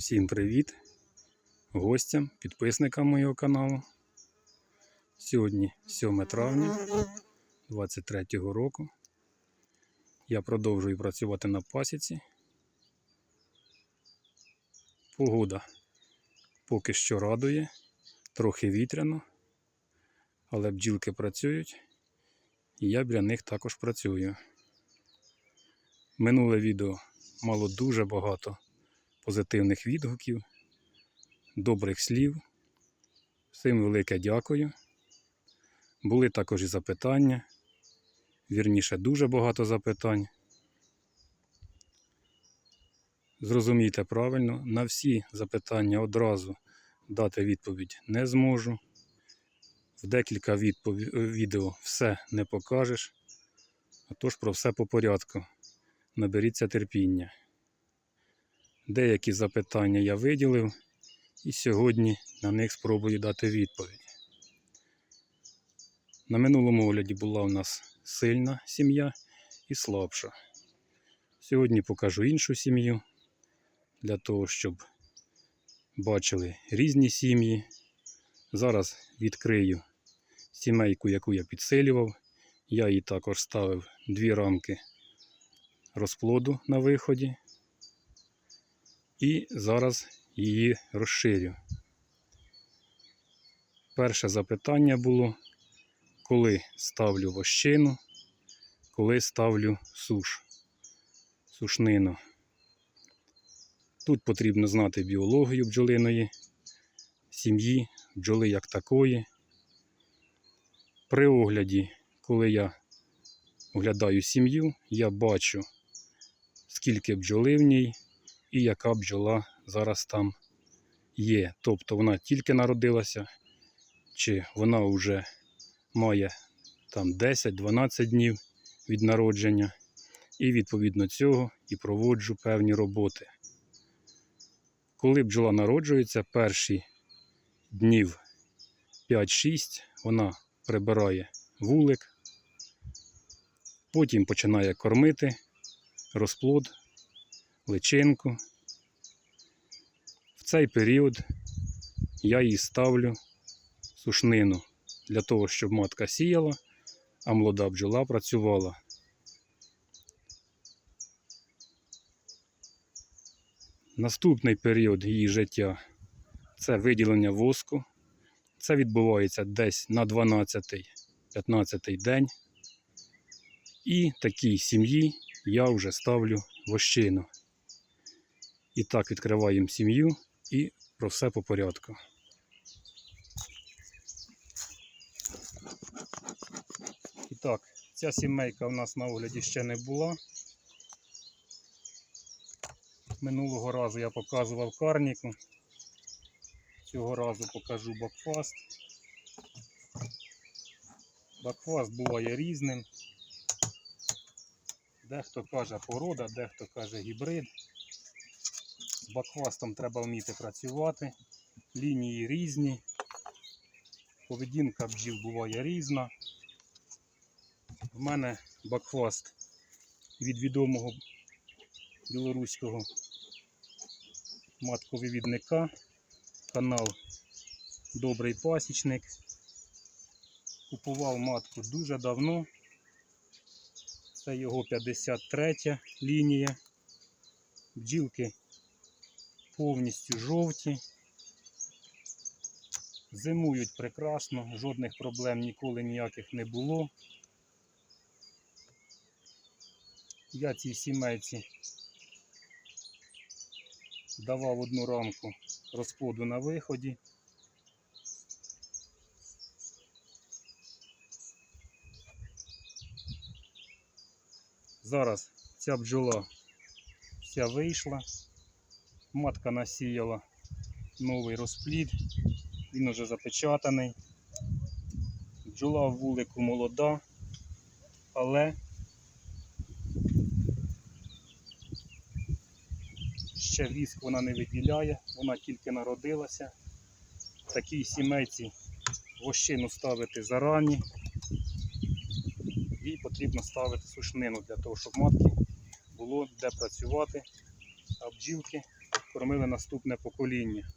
Всім привіт гостям, підписникам моєго каналу. Сьогодні 7 травня 23 року. Я продовжую працювати на пасіці. Погода поки що радує, трохи вітряно, але бджілки працюють, і я біля них також працюю. Минуле відео мало дуже багато позитивних відгуків, добрих слів. Всім велике дякую. Були також і запитання. Вірніше, дуже багато запитань. Зрозумійте правильно, на всі запитання одразу дати відповідь не зможу. В декілька відпові... відео все не покажеш. Отож про все по порядку. Наберіться терпіння. Деякі запитання я виділив і сьогодні на них спробую дати відповідь. На минулому огляді була у нас сильна сім'я і слабша. Сьогодні покажу іншу сім'ю для того, щоб бачили різні сім'ї. Зараз відкрию сімейку, яку я підсилював. Я їй також ставив дві рамки розплоду на виході. І зараз її розширю. Перше запитання було, коли ставлю вощину, коли ставлю суш, сушнину. Тут потрібно знати біологію бджолиної, сім'ї, бджоли як такої. При огляді, коли я оглядаю сім'ю, я бачу, скільки бджоли в ній і яка бджола зараз там є. Тобто вона тільки народилася, чи вона вже має там 10-12 днів від народження. І відповідно цього і проводжу певні роботи. Коли бджола народжується, перші днів 5-6 вона прибирає вулик, потім починає кормити розплод, личинку. В цей період я їй ставлю сушнину для того, щоб матка сіяла, а молода бджола працювала. Наступний період її життя це виділення воску. Це відбувається десь на 12-15 день. І такій сім'ї я вже ставлю вощину. І так відкриваємо сім'ю і про все по порядку. І так, ця сімейка у нас на огляді ще не була. Минулого разу я показував карніку. Цього разу покажу бакфаст. Бакфаст буває різним. Дехто каже порода, дехто каже гібрид. З треба вміти працювати. Лінії різні. Поведінка бджіл буває різна. В мене бакфаст від відомого білоруського матковивідника. Канал Добрий Пасічник. Купував матку дуже давно. Це його 53 лінія. Бджілки повністю жовті. Зимують прекрасно, жодних проблем ніколи ніяких не було. Я цій сімейці давав одну рамку розплоду на виході. Зараз ця бджола вся вийшла, матка насіяла новий розплід, він уже запечатаний. Бджола в вулику молода, але ще віск вона не виділяє, вона тільки народилася. Такій сімейці вощину ставити зарані. Їй потрібно ставити сушнину для того, щоб матки було де працювати, а бджілки кормили наступне покоління.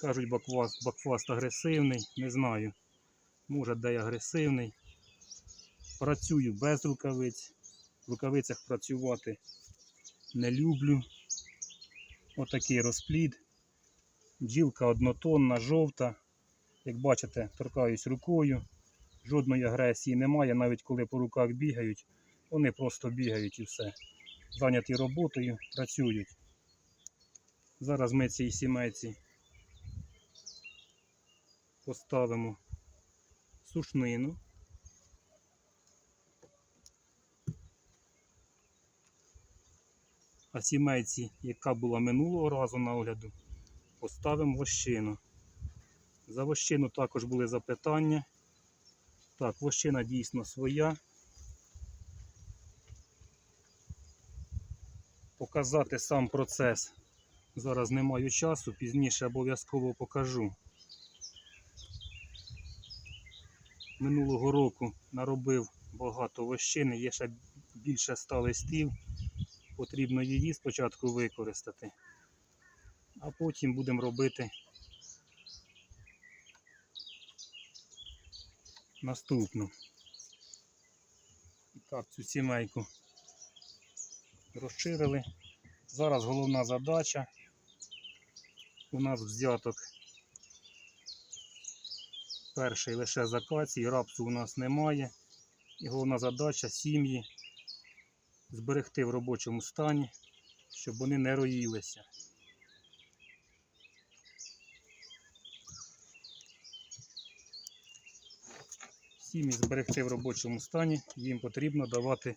Кажуть, бакфаст, бакфаст агресивний, не знаю. Може, де агресивний. Працюю без рукавиць. В рукавицях працювати не люблю. Отакий розплід. Бджілка однотонна, жовта. Як бачите, торкаюсь рукою. Жодної агресії немає, навіть коли по руках бігають. Вони просто бігають і все. Зайняті роботою, працюють. Зараз ми цій сімейці поставимо сушнину. А сімейці, яка була минулого разу на огляду, поставимо вощину. За вощину також були запитання. Так, вощина дійсно своя. Показати сам процес. Зараз не маю часу, пізніше обов'язково покажу. Минулого року наробив багато вощини, є ще більше 100 листів. Потрібно її спочатку використати, а потім будемо робити наступну. Так, цю сімейку розширили. Зараз головна задача. У нас взяток перший лише з акації, рапсу у нас немає. І головна задача сім'ї зберегти в робочому стані, щоб вони не роїлися. Сім'ї зберегти в робочому стані, їм потрібно давати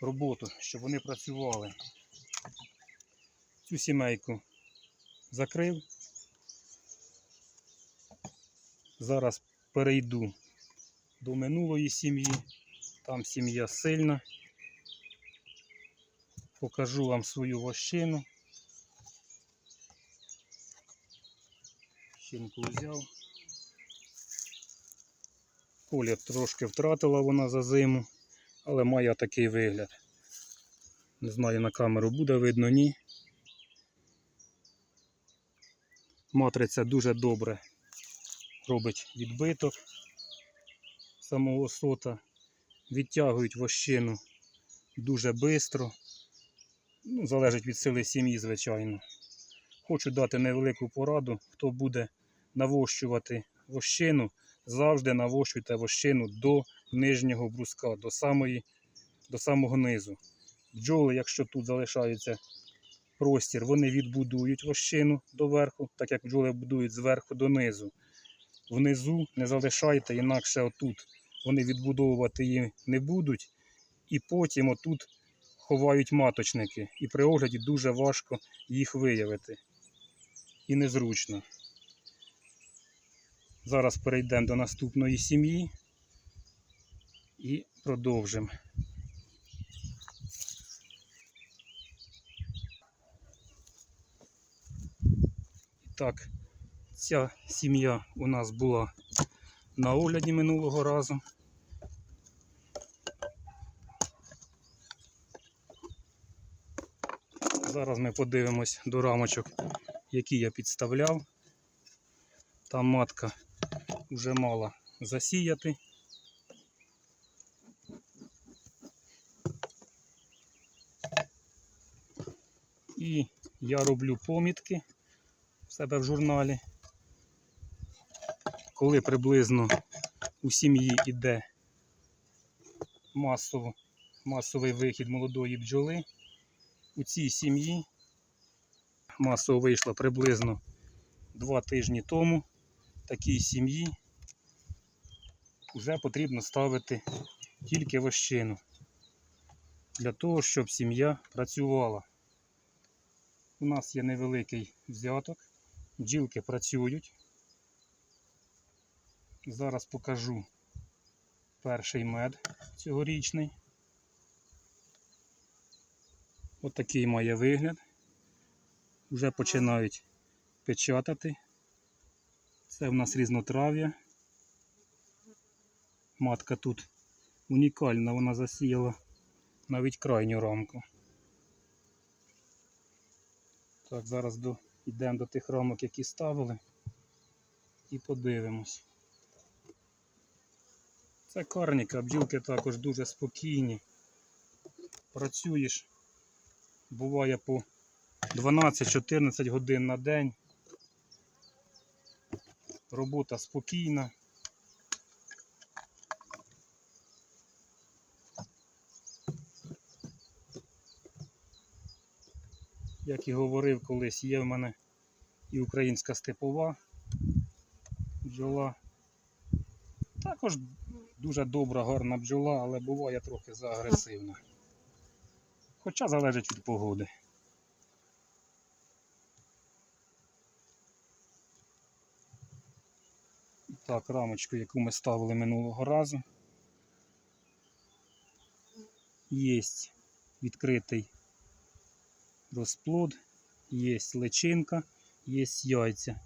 роботу, щоб вони працювали. Цю сімейку закрив. Зараз перейду до минулої сім'ї. Там сім'я сильна. Покажу вам свою вощину. Щінку взяв. Колір трошки втратила вона за зиму, але має такий вигляд. Не знаю, на камеру буде видно, ні. Матриця дуже добре робить відбиток самого сота. Відтягують вощину дуже швидко. Ну, залежить від сили сім'ї, звичайно. Хочу дати невелику пораду, хто буде навощувати вощину, завжди навощуйте вощину до нижнього бруска, до, самої, до самого низу. Бджоли, якщо тут залишається простір, вони відбудують вощину до верху, так як бджоли будують зверху до низу. Внизу не залишайте, інакше отут вони відбудовувати її не будуть. І потім отут ховають маточники. І при огляді дуже важко їх виявити. І незручно. Зараз перейдемо до наступної сім'ї і продовжимо. Так, ця сім'я у нас була на огляді минулого разу. Зараз ми подивимось до рамочок, які я підставляв. Там матка вже мала засіяти. І я роблю помітки в себе в журналі. Коли приблизно у сім'ї йде масово, масовий вихід молодої бджоли, у цій сім'ї масово вийшло приблизно 2 тижні тому. Такій сім'ї вже потрібно ставити тільки вощину для того, щоб сім'я працювала. У нас є невеликий взяток, бджілки працюють. Зараз покажу перший мед цьогорічний. Отакий має вигляд. Вже починають печатати. Це в нас різнотрав'я. Матка тут унікальна, вона засіяла навіть крайню рамку. Так, зараз до, йдемо до тих рамок, які ставили, і подивимось. Це карніка, бджілки також дуже спокійні. Працюєш, буває по 12-14 годин на день. Робота спокійна. Як і говорив колись, є в мене і українська степова бджола. Також дуже добра, гарна бджола, але буває трохи заагресивна. Хоча залежить від погоди. Так, рамочку, яку ми ставили минулого разу. Є відкритий розплод, є личинка, є яйця.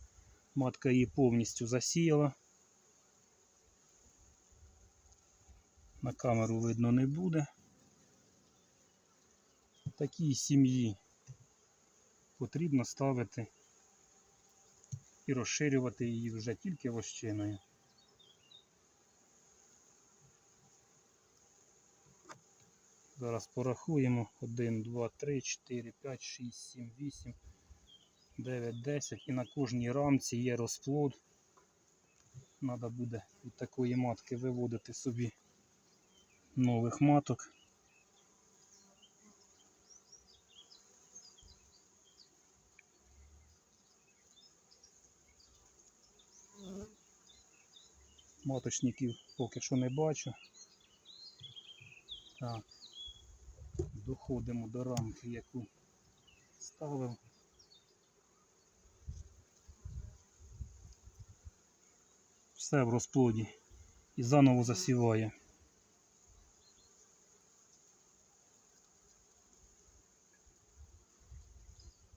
Матка її повністю засіяла. На камеру видно не буде. Такій сім'ї потрібно ставити і розширювати її вже тільки вощиною. Зараз порахуємо 1, 2, 3, 4, 5, 6, 7, 8, 9, 10 і на кожній рамці є розплод. Треба буде від такої матки виводити собі нових маток. Маточників поки що не бачу. Так, доходимо до рамки, яку ставив. Все в розплоді і заново засіває.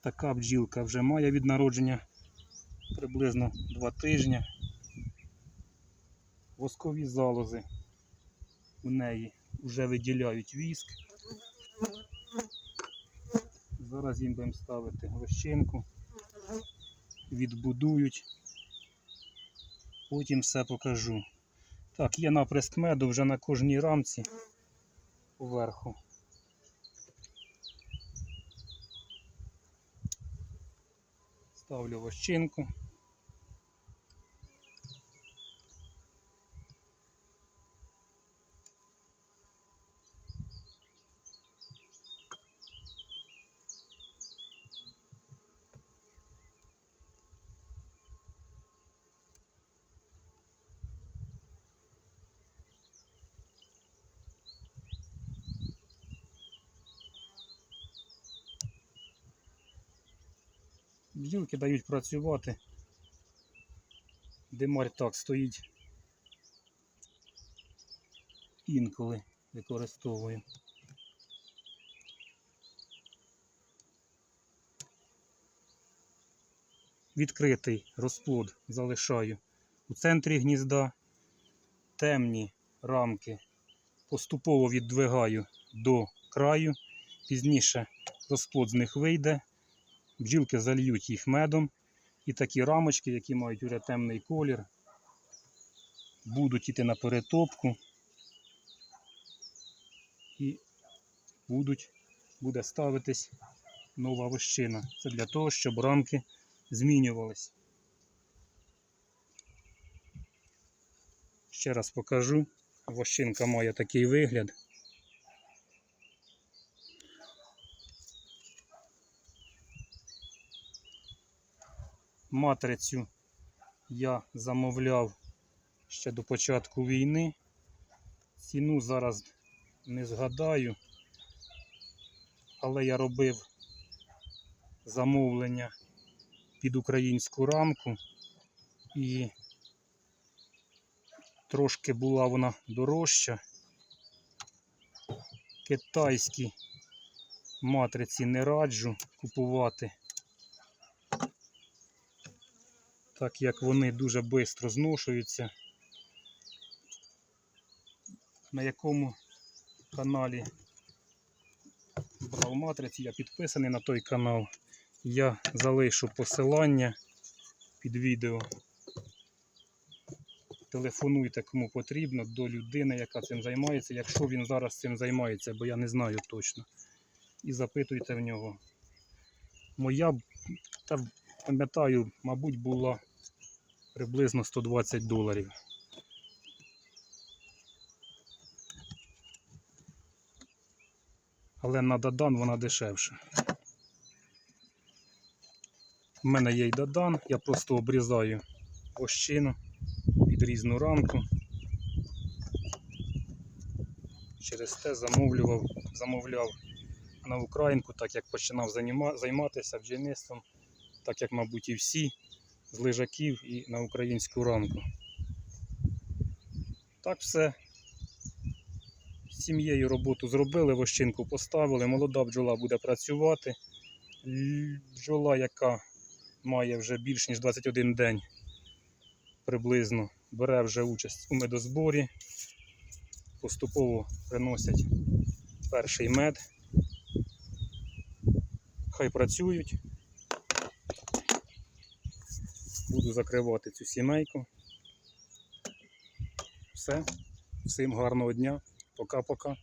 Така бджілка вже має від народження приблизно 2 тижні. Воскові залози у неї вже виділяють віск. Зараз їм будемо ставити розчинку, відбудують, потім все покажу. Так, є наприск меду вже на кожній рамці поверху. Ставлю вощинку. Бджілки дають працювати. Димарь так стоїть. Інколи використовую. Відкритий розплод залишаю у центрі гнізда. Темні рамки поступово віддвигаю до краю. Пізніше розплод з них вийде. Бджілки зальють їх медом. І такі рамочки, які мають уже темний колір, будуть йти на перетопку і будуть, буде ставитись нова вощина. Це для того, щоб рамки змінювались. Ще раз покажу. Вощинка має такий вигляд. Матрицю я замовляв ще до початку війни. Ціну зараз не згадаю, але я робив замовлення під українську рамку і трошки була вона дорожча. Китайські матриці не раджу купувати. Так як вони дуже швидко зношуються. на якому каналі брав матриці. Я підписаний на той канал. Я залишу посилання під відео. Телефонуйте кому потрібно до людини, яка цим займається, якщо він зараз цим займається, бо я не знаю точно. І запитуйте в нього. Моя, та пам'ятаю, мабуть, була приблизно 120 доларів. Але на Дадан вона дешевша. У мене є й Дадан, я просто обрізаю ощину під різну рамку. Через те замовлював, замовляв на Українку, так як починав займатися бджільництвом, так як, мабуть, і всі з лежаків і на українську рамку. Так все. Сім'єю роботу зробили, вощинку поставили, молода бджола буде працювати. Бджола, яка має вже більш ніж 21 день приблизно, бере вже участь у медозборі, поступово приносять перший мед. Хай працюють. Буду закривати цю сімейку. Все. Всім гарного дня. Пока-пока.